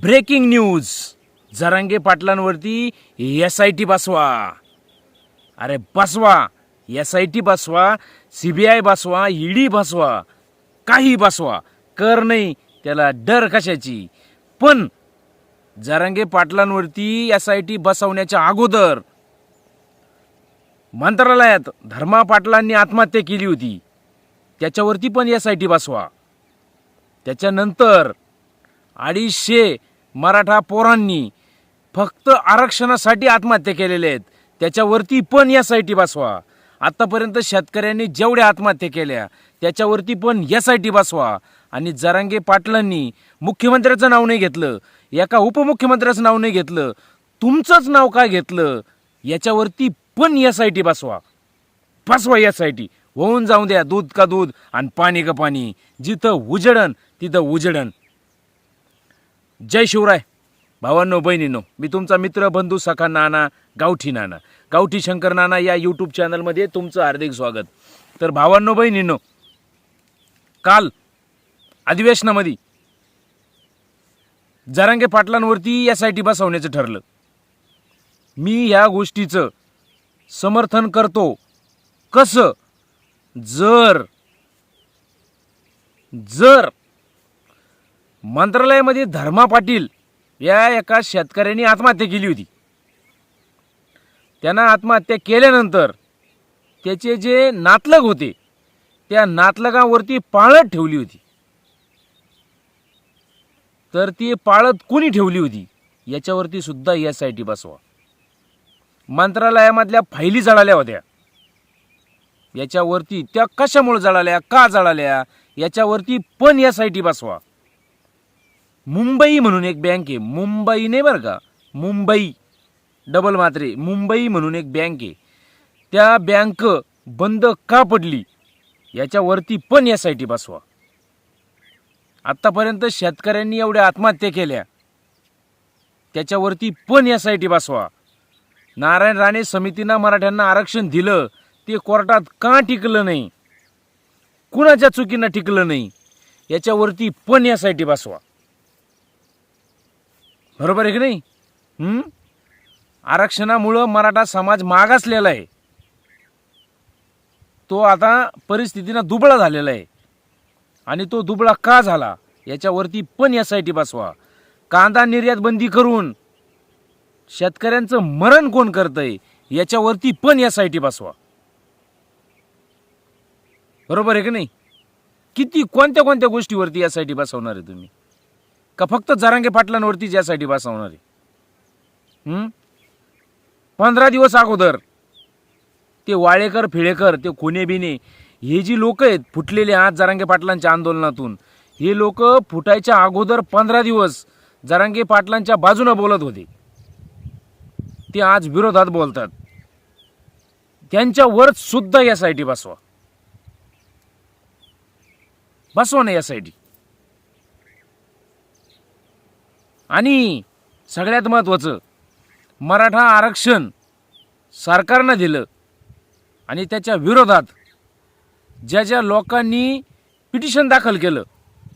Breaking news. Jarange पाटलांवरती S I T बसवा. अरे बसवा. एस आय टी बसवा सी बी आय बसवा ईडी बसवा. काही बसवा. कर नाही त्याला डर कशाची? पण जरांगे पाटलांवरती एस आय टी बसवण्याच्या अगोदर मंत्रालयात धर्मा पाटलांनी आत्महत्या केली होती. त्याच्यावरती पण एस आय टी बसवा. त्याच्यानंतर अडीचशे मराठा पोरांनी फक्त आरक्षणासाठी आत्महत्या केलेल्या आहेत. त्याच्यावरती पण एस आय टी बसवा. आतापर्यंत शेतकऱ्यांनी जेवढ्या आत्महत्या केल्या त्याच्यावरती पण एस आय टी बसवा. आणि जरांगे पाटलांनी मुख्यमंत्र्याचं नाव नाही घेतलं एका उपमुख्यमंत्र्याचं नाव नाही घेतलं तुमचंच नाव काय घेतलं? याच्यावरती पण एस आय टी बसवा. बसवा एस आय टी. होऊन जाऊ द्या दूध का दूध आणि पाणी का पाणी. जिथं उजडन तिथं उजडन. जय शिवराय. भावांनो बहिणींनो मी तुमचा मित्र बंधू सखा नाना गावठी नाना गावठी शंकर नाना या यूट्यूब चॅनलमध्ये तुमचं हार्दिक स्वागत. तर भावांनो बहिणींनो काल अधिवेशनामध्ये जरांगे पाटलांवरती एस आय टी बसवण्याचं ठरलं. मी ह्या गोष्टीचं समर्थन करतो. कसं? जर जर मंत्रालयामध्ये धर्मा पाटील या एका शेतकऱ्यांनी आत्महत्या केली होती. त्यांना आत्महत्या केल्यानंतर त्याचे जे नातलग होते त्या नातलगावरती पाळत ठेवली होती. तर ती पाळत कोणी ठेवली होती? याच्यावरती सुद्धा एस आय टी बसवा. मंत्रालयामधल्या फायली जळाल्या होत्या. याच्यावरती त्या कशामुळे जळाल्या? का जळाल्या? याच्यावरती पण एस आय टी बसवा. मुंबई म्हणून एक बँक आहे. मुंबई नाही बरं का? मुंबई. डबल मात्रे. मुंबई म्हणून एक बँक आहे. त्या बँक बंद का पडली? याच्यावरती पण एस आय टी बसवा. आत्तापर्यंत शेतकऱ्यांनी एवढ्या आत्महत्या केल्या. त्याच्यावरती पण एस आय टी बसवा. नारायण राणे समितीनं मराठ्यांना आरक्षण दिलं. ते कोर्टात का टिकलं नाही? कुणाच्या चुकीनं टिकलं नाही? याच्यावरती पण एस आय टी बसवा. बरोबर आहे की नाही? आरक्षणामुळं मराठा समाज मागासलेला आहे. तो आता परिस्थितीनं दुबळा झालेला आहे. आणि तो दुबळा का झाला? याच्यावरती पण एस आय टी बसवा. कांदा निर्यात बंदी करून शेतकऱ्यांचं मरण कोण करतंय? याच्यावरती पण एस आय टी बसवा. बरोबर आहे की नाही? किती कोणत्या कोणत्या गोष्टीवरती एस आय टी बसवणार आहे तुम्ही? का फक्त जरांगे पाटलांवरतीच ज्यासाठी बसवणार? आहे पंधरा दिवस अगोदर ते वाळेकर फिळेकर ते कोणे बिने हे जी लोक आहेत फुटलेले आज जरांगे पाटलांच्या आंदोलनातून हे लोक फुटायच्या अगोदर पंधरा दिवस जरांगे पाटलांच्या बाजूनं बोलत होते. ते आज विरोधात बोलतात. त्यांच्यावर सुद्धा एस आय टी बसवा. बसवा ना एस आय टी आणि सगळ्यात महत्त्वाचं मराठा आरक्षण सरकारनं दिलं आणि त्याच्या विरोधात ज्या ज्या लोकांनी पिटिशन दाखल केलं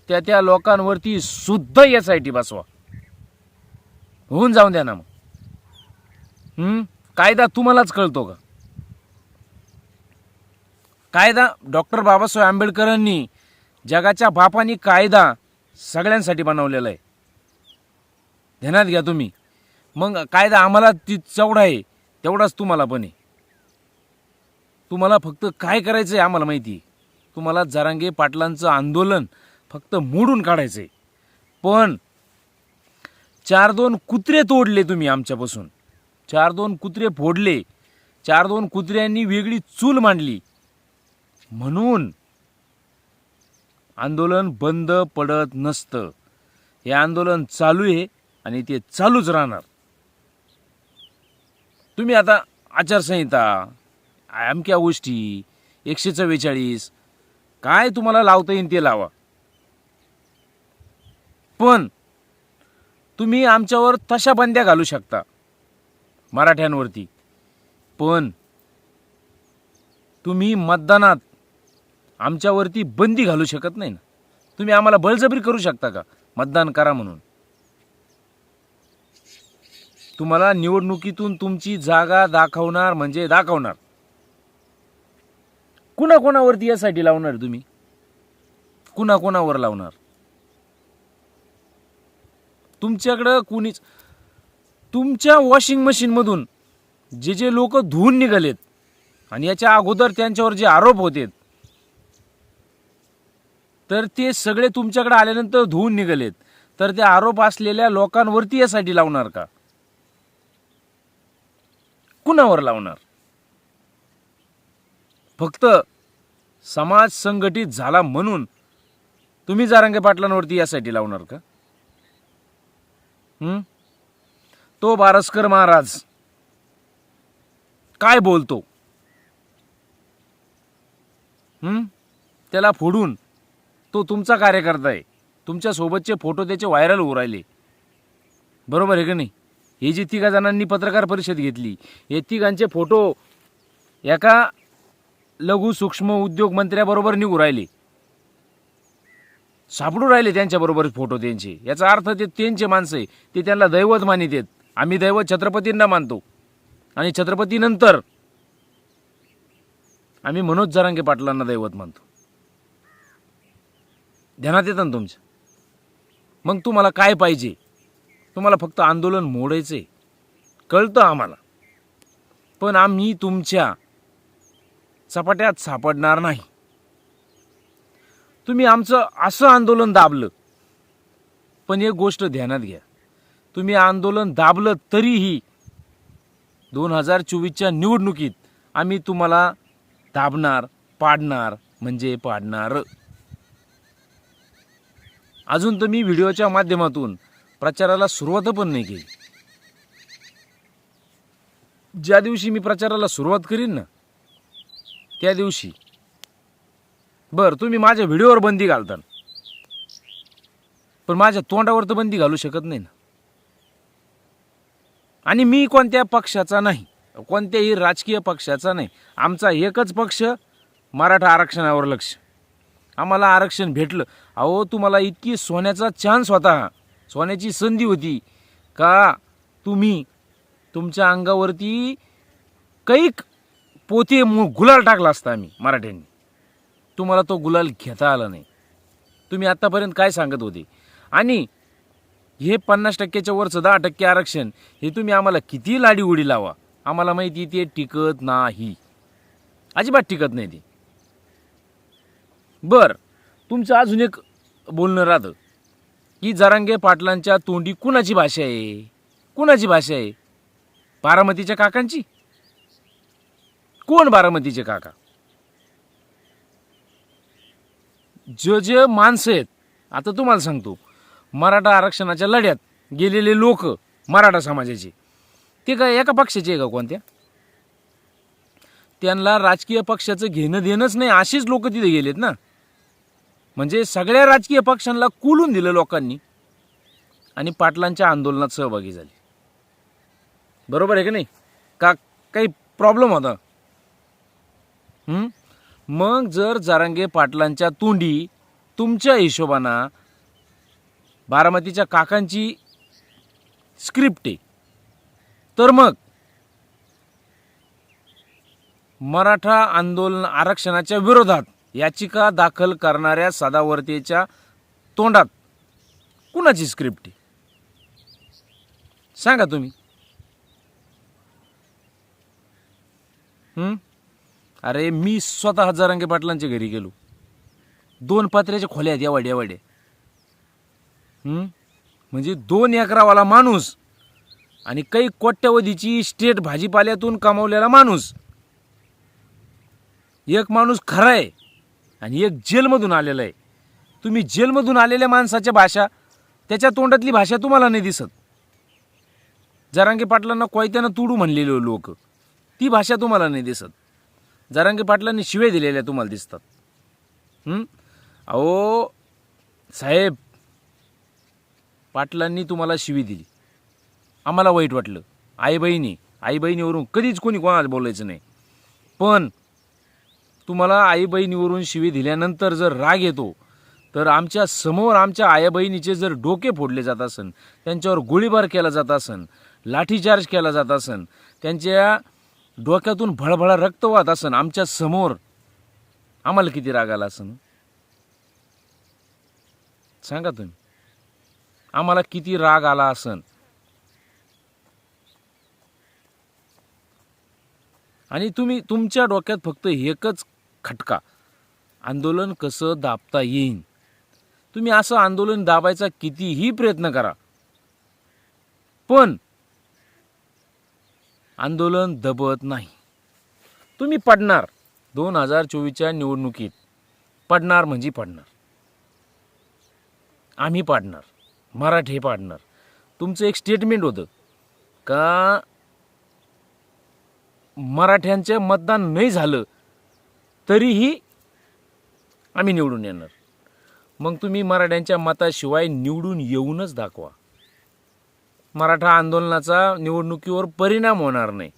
त्या त्या लोकांवरती सुद्धा एस आय टी बसवा. होऊन जाऊन द्या ना मग. कायदा तुम्हालाच कळतो का? कायदा डॉक्टर बाबासाहेब आंबेडकरांनी जगाच्या बापानी कायदा सगळ्यांसाठी बनवलेला आहे. ध्यानात घ्या तुम्ही. मग कायदा आम्हाला ती चवढा आहे तेवढाच तुम्हाला पण आहे. तुम्हाला फक्त काय करायचं आहे आम्हाला माहिती आहे. तुम्हाला जरांगे पाटलांचं आंदोलन फक्त मोडून काढायचं आहे पण चार दोन कुत्रे तोडले तुम्ही आमच्यापासून. चार दोन कुत्रे फोडले. चार दोन कुत्र्यांनी वेगळी चूल मांडली. म्हणून आंदोलन बंद पडत नसतं. हे आंदोलन चालू आहे. आणि ते चालूच राहणार. तुम्ही आता आचारसंहिता अमक्या गोष्टी एकशे चव्वेचाळीस काय तुम्हाला लावता येईल ते लावा. पण तुम्ही आमच्यावर तशा बंद्या घालू शकता मराठ्यांवरती. पण तुम्ही मतदानात आमच्यावरती बंदी घालू शकत नाही ना. तुम्ही आम्हाला बळजबरी करू शकता का? मतदान करा म्हणून. तुम्हाला निवडणुकीतून तुमची जागा दाखवणार म्हणजे दाखवणार. कुणा कोणावरती यासाठी लावणार तुम्ही? कुणाकोणावर लावणार? तुमच्याकडं कुणीच तुमच्या वॉशिंग मशीनमधून जे जे लोक धुवून निघालेत आणि याच्या अगोदर त्यांच्यावर जे आरोप होते तर ते सगळे तुमच्याकडे आल्यानंतर धुवून निघालेत. तर ते आरोप असलेल्या लोकांवरती यासाठी लावणार का? कुणावर लावणार? फक्त समाज संघटित झाला म्हणून तुम्ही जारांगे पाटलांवरती यासाठी लावणार का? हं? तो बारसकर महाराज काय बोलतो? हं? त्याला फोडून तो तुमचा कार्यकर्ता आहे. तुमच्या सोबतचे फोटो त्याचे व्हायरल होऊ राहिले. बरोबर आहे का नाही? हे जे तिघा जणांनी पत्रकार परिषद घेतली हे तिघांचे फोटो एका लघु सूक्ष्म उद्योग मंत्र्याबरोबर निघू राहिले. सापडू राहिले त्यांच्याबरोबर फोटो त्यांचे. याचा अर्थ ते त्यांचे माणसं आहे. ते त्यांना दैवत मानित आहेत. आम्ही दैवत छत्रपतींना मानतो. आणि छत्रपतीनंतर आम्ही मनोज जरांगे पाटलांना दैवत मानतो. ध्यानात येतं ना तुमच्या मग तुम्हाला काय पाहिजे? तुम्हाला फक्त आंदोलन मोडायचे कळतं आम्हाला. पण आम्ही तुमच्या चपाट्यात सापडणार नाही. तुम्ही आमचं असं आंदोलन दाबलं. पण एक गोष्ट ध्यानात घ्या. तुम्ही आंदोलन दाबलं तरीही दोन हजार चोवीसच्या निवडणुकीत आम्ही तुम्हाला दाबणार पाडणार म्हणजे पाडणार. अजून तुम्ही व्हिडिओच्या माध्यमातून प्रचाराला सुरुवात पण नाही केली. ज्या दिवशी मी प्रचाराला सुरुवात करीन ना त्या दिवशी. बर तुम्ही माझ्या व्हिडिओवर बंदी घालता पण माझ्या तोंडावर तर बंदी घालू शकत नाही ना. आणि मी कोणत्या पक्षाचा नाही कोणत्याही राजकीय पक्षाचा नाही. आमचा एकच पक्ष मराठा आरक्षणावर लक्ष. आम्हाला आरक्षण भेटलं. अहो तुम्हाला इतकी सोन्याचा चान्स होता. सोन्याची संधी होती. का? तुम्ही तुमच्या अंगावरती कैक पोते गुलाल टाकला असता आम्ही मराठ्यांनी. तुम्हाला तो गुलाल घेता आला नाही. तुम्ही आत्तापर्यंत काय सांगत होते? आणि हे पन्नास टक्क्याच्या वरचं दहा टक्के आरक्षण हे तुम्ही आम्हाला किती लाडी उडी लावा? आम्हाला माहिती ते टिकत नाही. अजिबात टिकत नाही ते. बर तुमचं अजून एक बोलणं राहतं. की जरांगे पाटलांच्या तोंडी कुणाची भाषा आहे? कुणाची भाषा आहे? बारामतीच्या काकांची? कोण बारामतीचे काका? जे जे माणसं आहेत आता तुम्हाला सांगतो मराठा आरक्षणाच्या लढ्यात गेलेले लोक मराठा समाजाचे. ते काय एका पक्षाचे आहे का कोणत्या? त्यांना राजकीय पक्षाचं घेणं देणंच नाही अशीच लोक तिथे गेलेत ना. म्हणजे सगळ्या राजकीय पक्षांना कुलून दिलं लोकांनी आणि पाटलांच्या आंदोलनात सहभागी झाली. बरोबर आहे का नाही? का काही प्रॉब्लेम होता? मग जर जारांगे पाटलांच्या तोंडी तुमच्या हिशोबानं बारामतीच्या काकांची स्क्रिप्ट आहे. तर मग मराठा आंदोलन आरक्षणाच्या विरोधात याचिका दाखल करणाऱ्या सदावर्तेच्या तोंडात कुणाची स्क्रिप्ट आहे? सांगा तुम्ही. अरे मी स्वतः हजारांगे पाटलांच्या घरी गेलो. दोन पत्र्याच्या खोल्या आहेत एवढ्या म्हणजे दोन एकरावाला माणूस आणि काही कोट्यवधीची स्टेट भाजीपाल्यातून कमावलेला माणूस. एक माणूस खरा आहे. आणि एक जेलमधून आलेलं आहे. तुम्ही जेलमधून आलेल्या माणसाच्या भाषा त्याच्या तोंडातली भाषा तुम्हाला नाही दिसत. जरांगे पाटलांना कोयत्यानं तुडू म्हणलेले हो लोक. ती भाषा तुम्हाला नाही दिसत. जरांगे पाटलांनी शिवे दिलेल्या तुम्हाला दिसतात. अहो साहेब पाटलांनी तुम्हाला शिवी दिली. आम्हाला वाईट वाटलं. आई बहिणी आई बहिणीवरून कधीच कोणी कोणाला बोलायचं नाही. पण तुम्हाला आई बहिणीवरून शिवी दिल्यानंतर जर राग येतो तर आमच्यासमोर आमच्या आया बहिणीचे जर डोके फोडले जात असन त्यांच्यावर गोळीबार केला जात असन लाठीचार्ज केला जात असन त्यांच्या डोक्यातून भळभळा रक्त वाहत असन आमच्यासमोर आम्हाला किती राग आला असन? सांगा तुम्ही. आम्हाला किती राग आला असन? आणि तुम्ही तुमच्या डोक्यात फक्त एकच खटका. आंदोलन कसं दाबता येईन? तुम्ही असं आंदोलन दाबायचा कितीही प्रयत्न करा. पण आंदोलन दबत नाही. तुम्ही पडणार दोन हजार चोवीसच्या निवडणुकीत. पडणार म्हणजे पडणार. आम्ही पाडणार. मराठे पाडणार. तुमचं एक स्टेटमेंट होतं का मराठ्यांचे मतदान नाही झालं तरीही आम्ही निवडून येणार. मग तुम्ही मराठ्यांच्या मताशिवाय निवडून येऊनच दाखवा. मराठा आंदोलनाचा निवडणुकीवर परिणाम होणार नाही.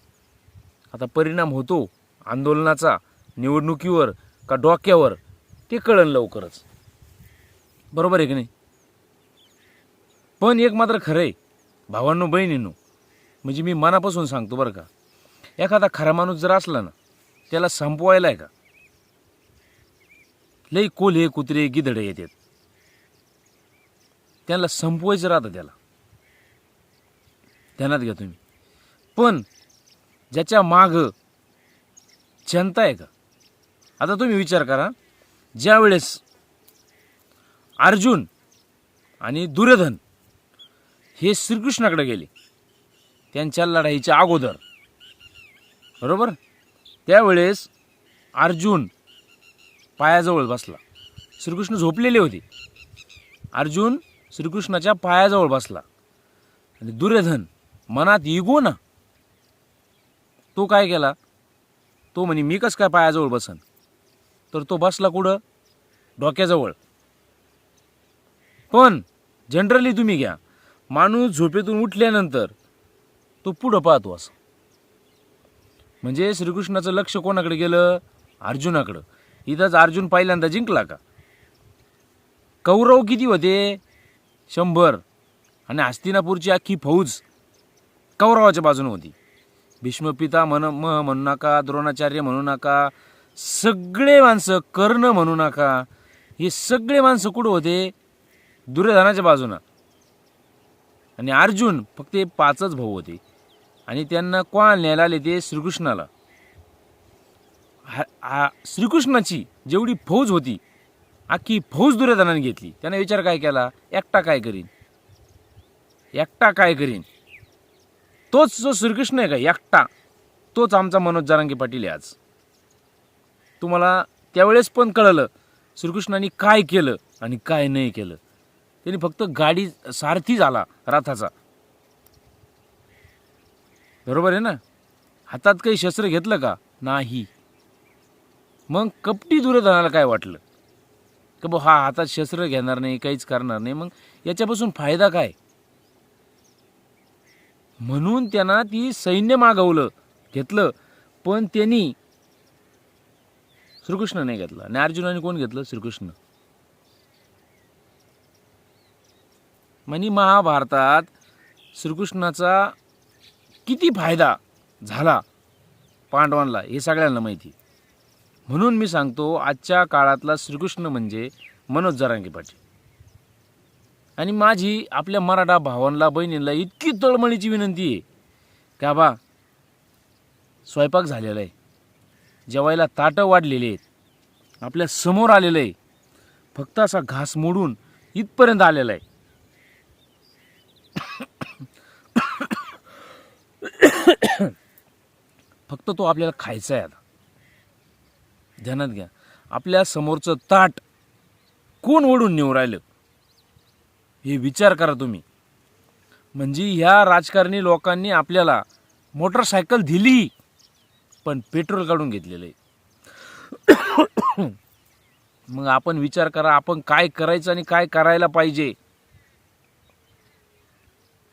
आता परिणाम होतो आंदोलनाचा निवडणुकीवर का डोक्यावर ते कळण लवकरच. बरोबर आहे की नाही? पण एक मात्र खरं आहे. भावांनो बहिणींनो म्हणजे मी मनापासून सांगतो बरं का. एखादा खरा माणूस जर असला ना त्याला संपवायला आहे का? लई कोल्हे कुत्रे गिधडे येतात. त्यांना संपवायचं राहतं त्याला. ध्यानात घ्या तुम्ही. पण ज्याच्या माग जनता आहे का? आता तुम्ही विचार करा ज्या वेळेस अर्जुन आणि दुर्योधन हे श्रीकृष्णाकडे गेले त्यांच्या लढाईच्या अगोदर. बरोबर? त्यावेळेस अर्जुन पायाजवळ बसला. श्रीकृष्ण झोपलेले होते. अर्जुन श्रीकृष्णाच्या पायाजवळ बसला. आणि दुर्योधन मनात इगो ना. तो काय केला? तो म्हणे मी कसं काय पायाजवळ बसन? तर तो बसला कुठं? डोक्याजवळ. पण जनरली तुम्ही घ्या. माणूस झोपेतून उठल्यानंतर तो पुढं पाहतो असं. म्हणजे श्रीकृष्णाचं लक्ष कोणाकडे गेलं? अर्जुनाकडं. इथंच अर्जुन पहिल्यांदा जिंकला का? कौरव किती होते? शंभर. आणि हस्तिनापूरची अख्खी फौज कौरवाच्या बाजूने होती. भीष्मपिता म्हण म म्हणू नका द्रोणाचार्य म्हणू नका सगळे माणसं कर्ण म्हणू नका हे सगळे माणसं कुठं होते? दुर्योधनाच्या बाजूनं. आणि अर्जुन फक्त हे पाचच भाऊ होते. आणि त्यांना कोण न्यायला आले ते? श्रीकृष्णाला. हा- हा श्रीकृष्णाची जेवढी फौज होती आखी फौज दुर्योधनाने घेतली. त्याने विचार काय केला? एकटा काय करीन? एकटा काय करीन? तोच जो श्रीकृष्ण आहे का एकटा तोच आमचा मनोज जारांगे पाटील आहे आज. तुम्हाला त्यावेळेस पण कळलं श्रीकृष्णाने काय केलं आणि काय नाही केलं. त्यांनी फक्त गाडी सारथी झाला रथाचा. बरोबर आहे ना? हातात काही शस्त्र घेतलं का? नाही. मग कपटी दुर्योधनाला काय वाटलं? का बा हा हातात शस्त्र घेणार नाही काहीच करणार नाही मग याच्यापासून फायदा काय? म्हणून त्यांना ती सैन्य मागवलं घेतलं पण त्यांनी श्रीकृष्ण नाही घेतलं. आणि अर्जुनाने कोण घेतलं? श्रीकृष्ण. म्हणजे महाभारतात श्रीकृष्णाचा किती फायदा झाला पांडवांना हे सगळ्यांना माहिती. म्हणून मी सांगतो आजच्या काळातला श्रीकृष्ण म्हणजे मनोज जरांगे पाटील. आणि माझी आपल्या मराठा भावांना बहिणींना इतकी तळमळीची विनंती आहे का बा स्वयंपाक झालेला आहे. जेवायला ताटं वाढलेली आहेत. आपल्यासमोर आलेलं आहे. फक्त असा घास मोडून इथपर्यंत आलेला आहे. फक्त तो आपल्याला खायचा आहे आता. ध्यानात घ्या. आपल्या समोरचं ताट कोण ओढून नेऊ राहिलं? हे विचार करा तुम्ही. म्हणजे ह्या राजकारणी लोकांनी आपल्याला मोटरसायकल दिली पण पेट्रोल काढून घेतलेलं आहे. मग आपण विचार करा आपण काय करायचं आणि काय करायला पाहिजे?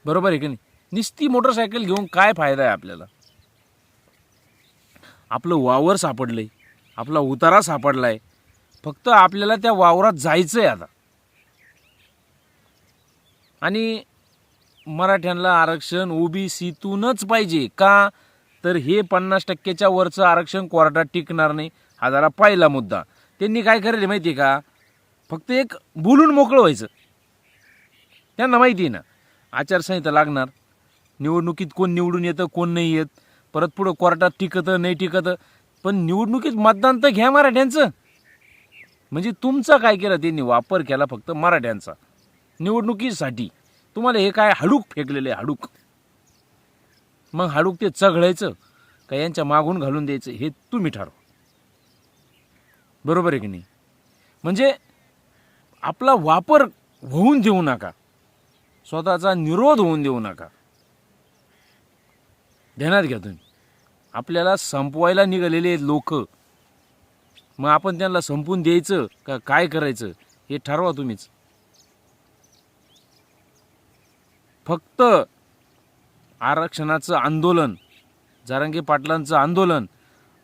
बरोबर आहे की नाही? निस्ती मोटरसायकल घेऊन काय फायदा आहे आपल्याला? आपलं वावर सापडलंय. आपला उतारा सापडलाय. फक्त आपल्याला त्या वावरात जायचं आहे आता. आणि मराठ्यांना आरक्षण ओबीसीतूनच पाहिजे का? तर हे पन्नास टक्क्याच्या वरचं आरक्षण कोर्टात टिकणार नाही. हा जरा पहिला मुद्दा. त्यांनी काय करेल माहिती आहे का? फक्त एक बोलून मोकळं व्हायचं. त्यांना माहिती आहे ना आचारसंहिता लागणार. निवडणुकीत कोण निवडून येतं कोण नाही येत. परत पुढं कोर्टात टिकतं नाही टिकतं. पण निवडणुकीत मतदान तर घ्या मराठ्यांचं. म्हणजे तुमचा काय केला त्यांनी? वापर केला फक्त मराठ्यांचा. निवडणुकीसाठी. तुम्हाला हे काय हाडूक फेकलेलं आहे हाडूक? मग हाडूक ते चघळायचं का यांच्या मागून घालून द्यायचं हे तुम्ही ठरवा. बरोबर आहे की नाही? म्हणजे आपला वापर होऊन देऊ नका. स्वतःचा निरोध होऊन देऊ नका. ध्यानात घ्या तुम्ही. आपल्याला संपवायला निघालेले लोक. मग आपण त्यांना संपून द्यायचं का काय करायचं हे ठरवा तुम्हीच. फक्त आरक्षणाचं आंदोलन जारांगी पाटलांचं आंदोलन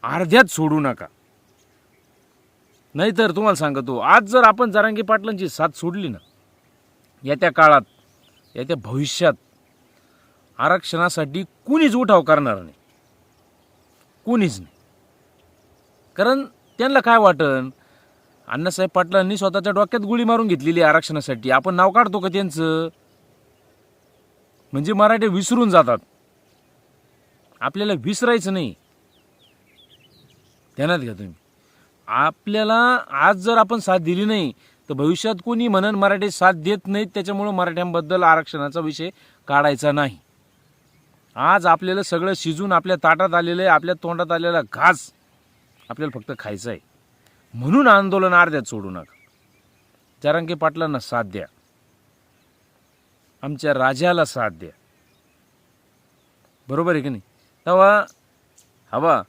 अर्ध्यात सोडू नका. नाहीतर तुम्हाला सांगतो आज जर आपण जारांगे पाटलांची साथ सोडली ना येत्या काळात येत्या भविष्यात आरक्षणासाठी कुणीच उठाव करणार नाही. कुणीच नाही. कारण त्यांना काय वाटन? अण्णासाहेब पाटलांनी स्वतःच्या डोक्यात गोळी मारून घेतलेली आरक्षणासाठी. आपण नाव काढतो का त्यांचं? म्हणजे मराठे विसरून जातात. आपल्याला विसरायचं नाही. ध्यानात घ्या तुम्ही. आपल्याला आज जर आपण साथ दिली नाही तर भविष्यात कोणी म्हणन मराठी साथ देत नाहीत त्याच्यामुळं मराठ्यांबद्दल आरक्षणाचा विषय काढायचा नाही. आज आपल्याला सगळं शिजून आपल्या ताटात आलेलं आहे आपल्या तोंडात आलेला घास आपल्याला फक्त खायचं आहे म्हणून आंदोलन अर्ध्यात सोडू नका. जारांगे पाटलांना साथ द्या. आमच्या राजाला साथ द्या. बरोबर आहे की नाही? तेव्हा हवा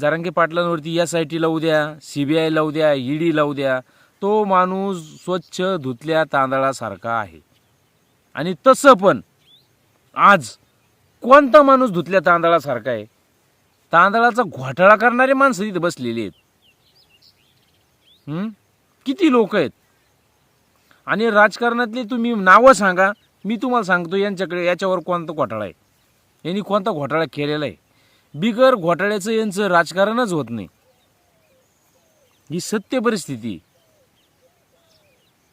जारांगे पाटलांवरती एस आय टी लावू द्या सी बी आय लावू द्या ईडी लावू द्या. तो माणूस स्वच्छ धुतल्या तांदळासारखा आहे. आणि तसं पण आज कोणता माणूस धुतल्या तांदळासारखा आहे? तांदळाचा घोटाळा करणारे माणसं तिथे बसलेली आहेत. किती लोक आहेत? आणि राजकारणातले तुम्ही नावं सांगा. मी तुम्हाला सांगतो यांच्याकडे याच्यावर कोणता घोटाळा आहे? यांनी कोणता घोटाळा केलेला आहे? बिगर घोटाळ्याचं यांचं राजकारणच होत नाही. ही सत्य परिस्थिती.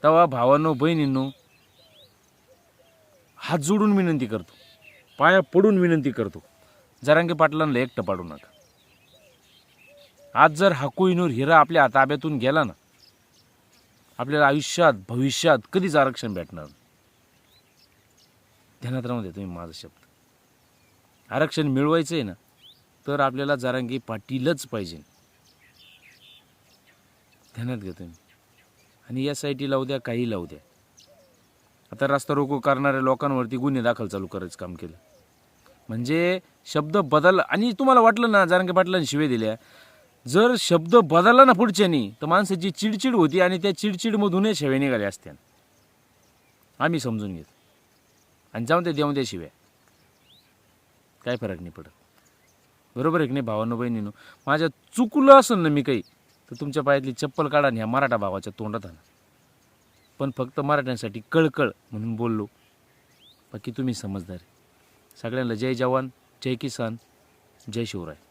तवा भावांनो बहिणींनो हात जोडून विनंती करतो. पाया पडून विनंती करतो. जरांगे पाटलांना एकटं पाडू नका. आज जर हकुईनूर हिरा आपल्या ताब्यातून गेला ना आपल्याला आयुष्यात भविष्यात कधीच आरक्षण भेटणार ध्यानात राहून द्या तुम्ही माझा शब्द. आरक्षण मिळवायचं आहे ना तर आपल्याला जारांगी पाटीलच पाहिजे. ध्यानात घ्या तुम्ही. आणि एस आय टी लावू द्या काही लावू द्या. आता रस्ता रोको करणाऱ्या लोकांवरती गुन्हे दाखल चालू करायचं काम केलं. म्हणजे शब्द बदल आणि तुम्हाला वाटलं ना जारंगे पाटलांनी शिवे दिल्या. जर शब्द बदलला ना पुढच्यानी तर माणसाची चिडचिड होती आणि त्या चिडचिडमधूनच शिव्या निघाल्या असत्या. आम्ही समजून घेतो. आणि जाऊन ते देऊन त्या शिव्या. काय फरक नाही पडत. बरोबर आहे की नाही भावानं बहिणीनं? माझ्या चुकलं असेल ना मी काही तर तुमच्या पायातली चप्पल काढा आणि ह्या मराठा भावाच्या तोंडात आणा. पण फक्त मराठ्यांसाठी कळकळ म्हणून बोललो. बाकी तुम्ही समजदार आहे. सगळ्यांना जय जवान जय किसान जय शिवराय.